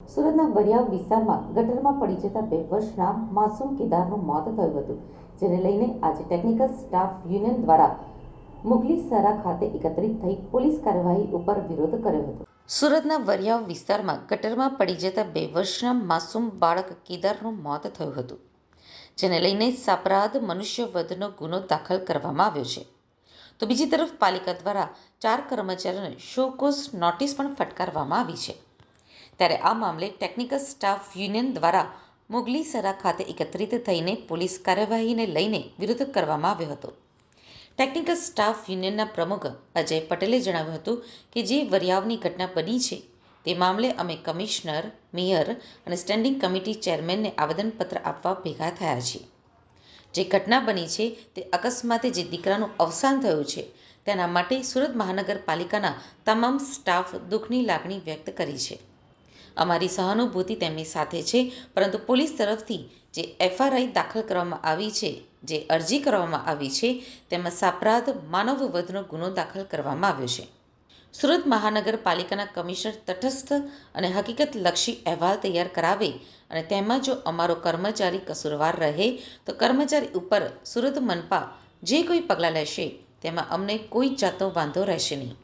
સુરતના વરિયાવ વિસ્તારમાં ગટરમાં પડી જતા બે વર્ષના માસૂમ કેદારનું મોત થયું હતું, જેને લઈને આજે ટેકનિકલ સ્ટાફ યુનિયન દ્વારા મુગલીસરા ખાતે એકત્રિત થઈ પોલીસ કાર્યવાહી ઉપર વિરોધ કર્યો હતો. સુરતના વરિયાવ વિસ્તારમાં ગટરમાં પડી જતા બે વર્ષના માસૂમ બાળક કેદારનું મોત થયું હતું, જેને લઈને સાપરાધ મનુષ્ય વધનો ગુનો દાખલ કરવામાં આવ્યો છે. તો બીજી તરફ પાલિકા દ્વારા ચાર કર્મચારીઓને શોકોસ નોટિસ પણ ફટકારવામાં આવી છે. ત્યારે આ મામલે ટેકનિકલ સ્ટાફ યુનિયન દ્વારા મુગલીસરા ખાતે એકત્રિત થઈને પોલીસ કાર્યવાહીને લઈને વિરોધ કરવામાં આવ્યો હતો. ટેકનિકલ સ્ટાફ યુનિયનના પ્રમુખ અજય પટેલે જણાવ્યું હતું કે જે વરિયાવની ઘટના બની છે, તે મામલે અમે કમિશનર, મેયર અને સ્ટેન્ડિંગ કમિટી ચેરમેનને આવેદનપત્ર આપવા ભેગા થયા છીએ. જે ઘટના બની છે, તે અકસ્માતે જે દીકરાનું અવસાન થયું છે, તેના માટે સુરત મહાનગરપાલિકાના તમામ સ્ટાફ દુઃખની લાગણી વ્યક્ત કરી છે. અમારી સહાનુભૂતિ તેમની સાથે છે, પરંતુ પોલીસ તરફથી જે એફઆરઆઈ દાખલ કરવામાં આવી છે, જે અરજી કરવામાં આવી છે, તેમાં સાપરાધ માનવ વધનો ગુનો દાખલ કરવામાં આવ્યો છે. સુરત મહાનગરપાલિકાના કમિશનર તટસ્થ અને હકીકતલક્ષી અહેવાલ તૈયાર કરાવે અને તેમાં જો અમારો કર્મચારી કસૂરવાર રહે, તો કર્મચારી ઉપર સુરત મનપા જે કોઈ પગલાં લેશે, તેમાં અમને કોઈ જાતનો વાંધો રહેશે નહીં.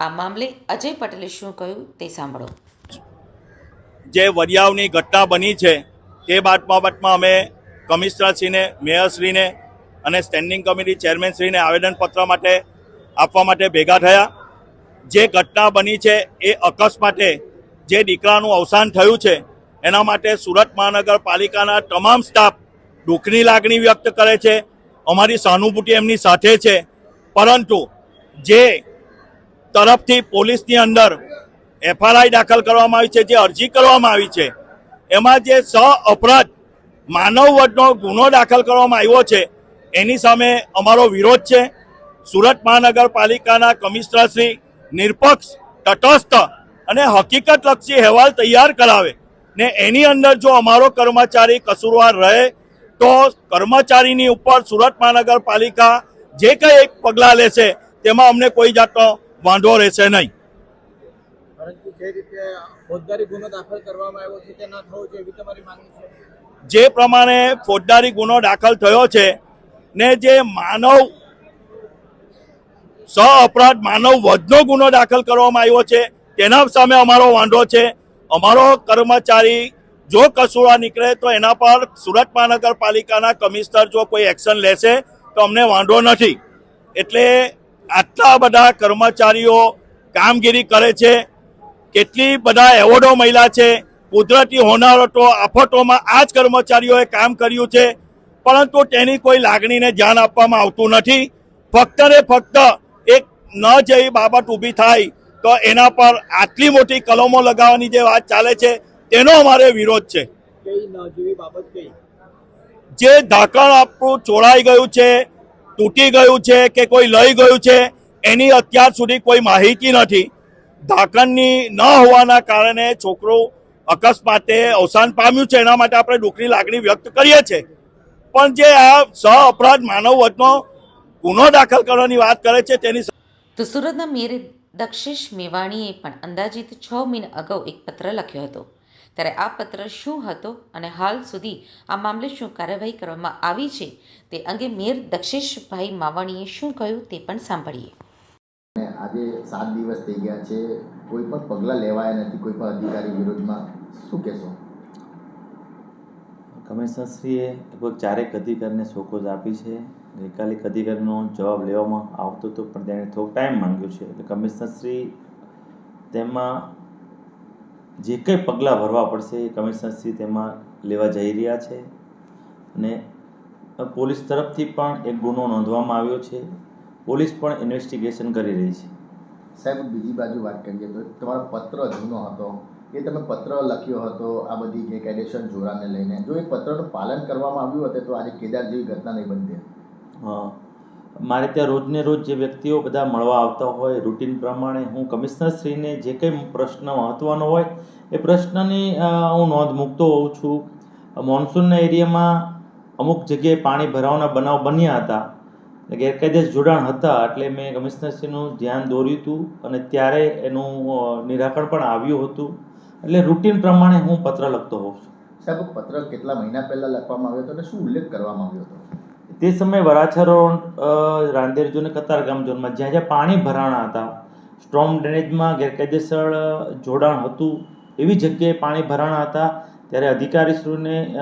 આ મામલે અજય પટેલે શું કહ્યું તે સાંભળો. જે વરિયાવની ઘટના બની છે, તે બાબતમાં અમે કમિશનરશ્રીને, મેયરશ્રીને અને સ્ટેન્ડિંગ કમિટી ચેરમેનશ્રીને આવેદનપત્ર માટે આપવા માટે ભેગા થયા. જે ઘટના બની છે, એ અકસ્માતે જે દીકરાનું અવસાન થયું છે, એના માટે સુરત મહાનગરપાલિકાના તમામ સ્ટાફ દુઃખની લાગણી વ્યક્ત કરે છે. અમારી સહાનુભૂતિ એમની સાથે છે. પરંતુ જે તરફથી પોલીસની અંદર એફઆરઆઈ દાખલ કરવામાં આવી છે, જે અરજી કરવામાં આવી છે. એમાં જે સ અપરાધ માનવ વધનો ગુનો દાખલ કરવામાં આવ્યો છે, એની સામે અમારો વિરોધ છે. સુરત મહાનગરપાલિકાના કમિશનરશ્રી નિરપક્ષ, તટસ્થ અને હકીકતલક્ષી અહેવાલ તૈયાર કરાવે ને એની અંદર જો અમારો કર્મચારી કસૂરવાર રહે, તો કર્મચારીની ઉપર સુરત મહાનગરપાલિકા જે કંઈ પગલાં લેશે, તેમાં અમને કોઈ જાતનો વાંધો રહેશે નહીં. જે રીતે ફોજદારી ગુનો દાખલ કરવામાં આવ્યો છે તે ન થવો જોઈએ એવી તમારી માંગણી છે? જે પ્રમાણે ફોજદારી ગુનો દાખલ થયો છે ને જે માનવ સ અપરાધ માનવ વધનો ગુનો દાખલ કરવામાં આવ્યો છે, તેના સામે અમારો વાંધો છે. અમારો કર્મચારી જો કસુરા નીકળે તો એના પર સુરત મહાનગરપાલિકાના કમિશનર જો કોઈ એક્શન લેશે તો અમને વાંધો નથી. એટલે આટલા બધા કર્મચારીઓ કામગીરી કરે છે કેટલી બધા એવોર્ડો મળ્યા છે. કુદરતી હોનારતો આફતોમાં આ જ કર્મચારીઓએ કામ કર્યું છે. પરંતુ તેની કોઈ લાગણીને ધ્યાન આપવામાં આવતું નથી. ફક્ત ને ફક્ત એક ન જેવી બાબત ઊભી થાય તો એના પર આટલી મોટી કલમો લગાવવાની જે વાત ચાલે છે તેનો અમારે વિરોધ છે. જે ઢાંકણ આપણું ચોરાઈ ગયું છે તૂટી ગયું છે કે કોઈ લઈ ગયું છે એની અત્યાર સુધી કોઈ માહિતી નથી. ઢાંકણની ન હોવાના કારણે છોકરો અકસ્માતે અવસાન પામ્યું છે. એના માટે આપણે દુઃખની લાગણી વ્યક્ત કરીએ છીએ. પણ જે આ સહ અપરાધ માનવ વચનો ગુનો દાખલ કરવાની વાત કરે છે, તેની તો સુરતના મેયર દક્ષેશ મેવાણીએ પણ અંદાજિત છ મહિના અગાઉ એક પત્ર લખ્યો હતો. ત્યારે આ પત્ર શું હતો અને હાલ સુધી આ મામલે શું કાર્યવાહી કરવામાં આવી છે, તે અંગે મેયર દક્ષેશભાઈ માવાણીએ શું કહ્યું તે પણ સાંભળીએ. આજે સાત દિવસ થઈ ગયા છે. કોઈ પણ પગલાં લેવાયા નથી, કોઈ પણ અધિકારી વિરોધમાં શું કહેશો? કમિશનરશ્રીએ લગભગ ચારેક અધિકારીને શોકોઝ આપી છે. ગઈકાલે એક અધિકારીનો જવાબ લેવામાં આવતો હતો, પણ તેણે થોડોક ટાઈમ માંગ્યો છે. એટલે કમિશનરશ્રી તેમાં જે કંઈ પગલાં ભરવા પડશે એ કમિશનરશ્રી તેમાં લેવા જઈ રહ્યા છે. અને પોલીસ તરફથી પણ એક ગુનો નોંધવામાં આવ્યો છે. પોલીસ પણ ઇન્વેસ્ટિગેશન કરી રહી છે. સાહેબ બીજી બાજુ વાત કરીએ તો તમારો પત્ર જૂનો હતો એ તમે પત્ર લખ્યો હતો આ બધી ગેરકાયદેસર જોરાને લઈને. જો એ પત્રનું પાલન કરવામાં આવ્યું હતું તો આજે કેદાર જેવી ઘટના નહીં બનતી હા. મારે ત્યાં રોજને રોજ જે વ્યક્તિઓ બધા મળવા આવતા હોય રૂટીન પ્રમાણે હું કમિશનરશ્રીને જે કંઈ પ્રશ્ન મહત્ત્વનો હોય એ પ્રશ્નની હું નોંધ મૂકતો હોઉં છું. મોન્સૂનના એરિયામાં અમુક જગ્યાએ પાણી ભરાવાના બનાવ બન્યા હતા. ગેરકાયદેસર જોડાણ હતા એટલે મેં કમિશનરશ્રીનું ધ્યાન દોર્યું હતું અને ત્યારે એનું નિરાકરણ પણ આવ્યું હતું. એટલે રૂટીન પ્રમાણે હું પત્ર લખતો હોઉં છું. સાહેબ પત્ર કેટલા મહિના પહેલાં લખવામાં આવ્યો હતો અને શું ઉલ્લેખ કરવામાં આવ્યો હતો? તે સમયે વરાછા રોડ અ, રાંદેર ઝોન કતારગામ ઝોનમાં જ્યાં જ્યાં પાણી ભરાણા હતા સ્ટ્રોમ ડ્રેનેજમાં ગેરકાયદેસર જોડાણ હતું એવી જગ્યાએ પાણી ભરાણા હતા. ત્યારે અધિકારીશ્રીને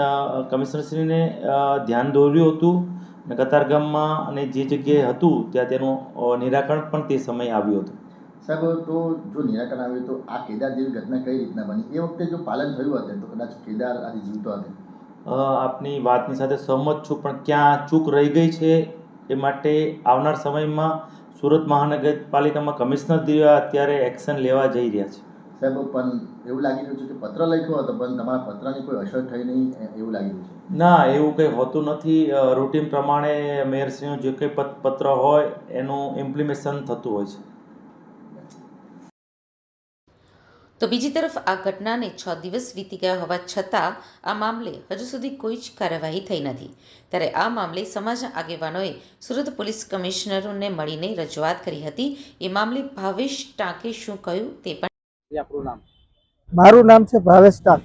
કમિશનરશ્રીને ધ્યાન દોર્યું હતું. અને કતારગામમાં અને જે જગ્યાએ હતું ત્યાં તેનું નિરાકરણ પણ તે સમયે આવ્યું હતું. સાહેબ તો જો નિરાકરણ આવ્યું તો આ કેદાર જેવી ઘટના કઈ રીતના બની? એ વખતે જો પાલન થયું હતું તો કદાચ કેદાર આજે જીવતો હતો આપની વાતની સાથે સહમત છું પણ ક્યાં ચૂક રહી ગઈ છે એ માટે આવનાર સમયમાં સુરત મહાનગરપાલિકામાં કમિશનર દ્વારા અત્યારે એક્શન લેવા જઈ રહ્યા છે. સાહેબ પણ એવું લાગી રહ્યું છે કે પત્ર લખ્યો હતો પણ તમારા પત્રની કોઈ અસર થઈ નહીં એવું લાગી રહ્યું છે. ના એવું કંઈ હોતું નથી. રૂટીન પ્રમાણે મેયરશ્રીનું જે કંઈ પત્ર હોય એનું ઇમ્પ્લિમેશન થતું હોય છે. તો બીજી તરફ આ ઘટનાને છ દિવસ વીતી ગયા હોવા છતાં આ મામલે હજુ સુધી કોઈ જ કાર્યવાહી થઈ નથી. ત્યારે આ મામલે સમાજના આગેવાનોએ સુરત પોલીસ કમિશનરોને મળીને રજૂઆત કરી હતી. એ મામલે ભાવેશ ટાંકે શું કહ્યું તે પણ એ આપણું નામ. મારું નામ છે ભાવેશ ટાક.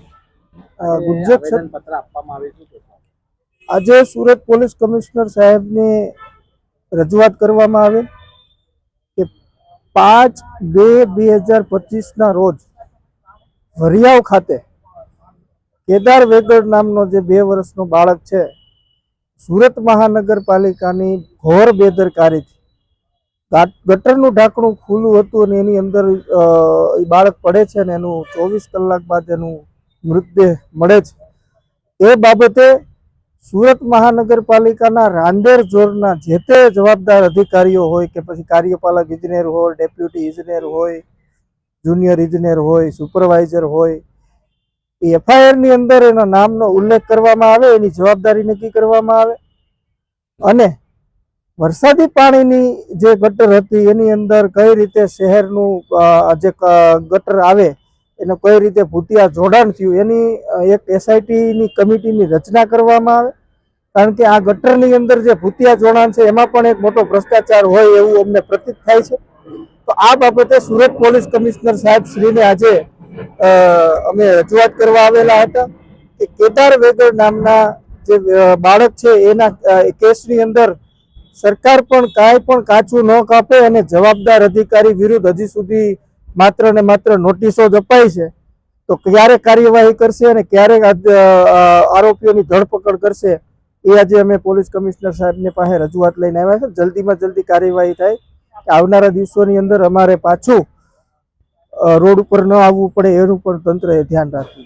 ગુજરાત પત્ર આપવામાં આવે છે આજે સુરત પોલીસ કમિશનર સાહેબને રજૂઆત કરવામાં આવે કે પાંચ બે બે હજાર પચીસના રોજ વરિયાવ ખાતે કેદાર વેગડ નામનો જે બે વર્ષનો બાળક છે સુરત મહાનગરપાલિકાની ઘોર બેદરકારીથી ગટરનું ઢાંકણું ખુલ્લું હતું અને એની અંદર એ બાળક પડે છે ને એનું ચોવીસ કલાક બાદ એનું મૃતદેહ મળે છે. એ બાબતે સુરત મહાનગરપાલિકાના રાંદેર જોરના જે તે જવાબદાર અધિકારીઓ હોય કે પછી કાર્યપાલક ઇજનેર હોય, ડેપ્યુટી ઇજનેર હોય, જુનિયર ઇજનેર હોય, સુપરવાઇઝર હોય, એ એફઆઈઆરની અંદર એના નામનો ઉલ્લેખ કરવામાં આવે, એની જવાબદારી નક્કી કરવામાં આવે. અને વરસાદી પાણીની જે ગટર હતી, એની અંદર કઈ રીતે શહેરનું જે ગટર આવે, એને કઈ રીતે ભૂતિયા જોડાણ થયું, એની એક એસઆઈટીની કમિટીની રચના કરવામાં આવે. કારણ કે આ ગટરની અંદર જે ભૂતિયા જોડાણ છે, એમાં પણ એક મોટો ભ્રષ્ટાચાર હોય એવું અમને પ્રતીત થાય છે. તો આ બાબતે સુરત પોલીસ કમિશનર સાહેબ શ્રીને આજે અમે રજૂઆત કરવા આવેલા હતા કે કેદાર વેગર નામના જે બાળક છે, એના કેસની અંદર સરકાર પણ કાંઈ પણ કાચું ન કાપે અને જવાબદાર અધિકારી વિરુદ્ધ હજી સુધી માત્ર ને માત્ર નોટિસો જ અપાઈ છે. તો ક્યારે કાર્યવાહી કરશે અને ક્યારે આરોપીઓની ધરપકડ કરશે એ આજે અમે પોલીસ કમિશનર સાહેબની પાસે રજૂઆત લઈને આવ્યા છે. જલ્દીમાં જલ્દી કાર્યવાહી થાય આવનારા દિવસોની અંદર અમારે પાછું રોડ ઉપર ન આવવું પડે એનું પણ તંત્રએ ધ્યાન રાખવું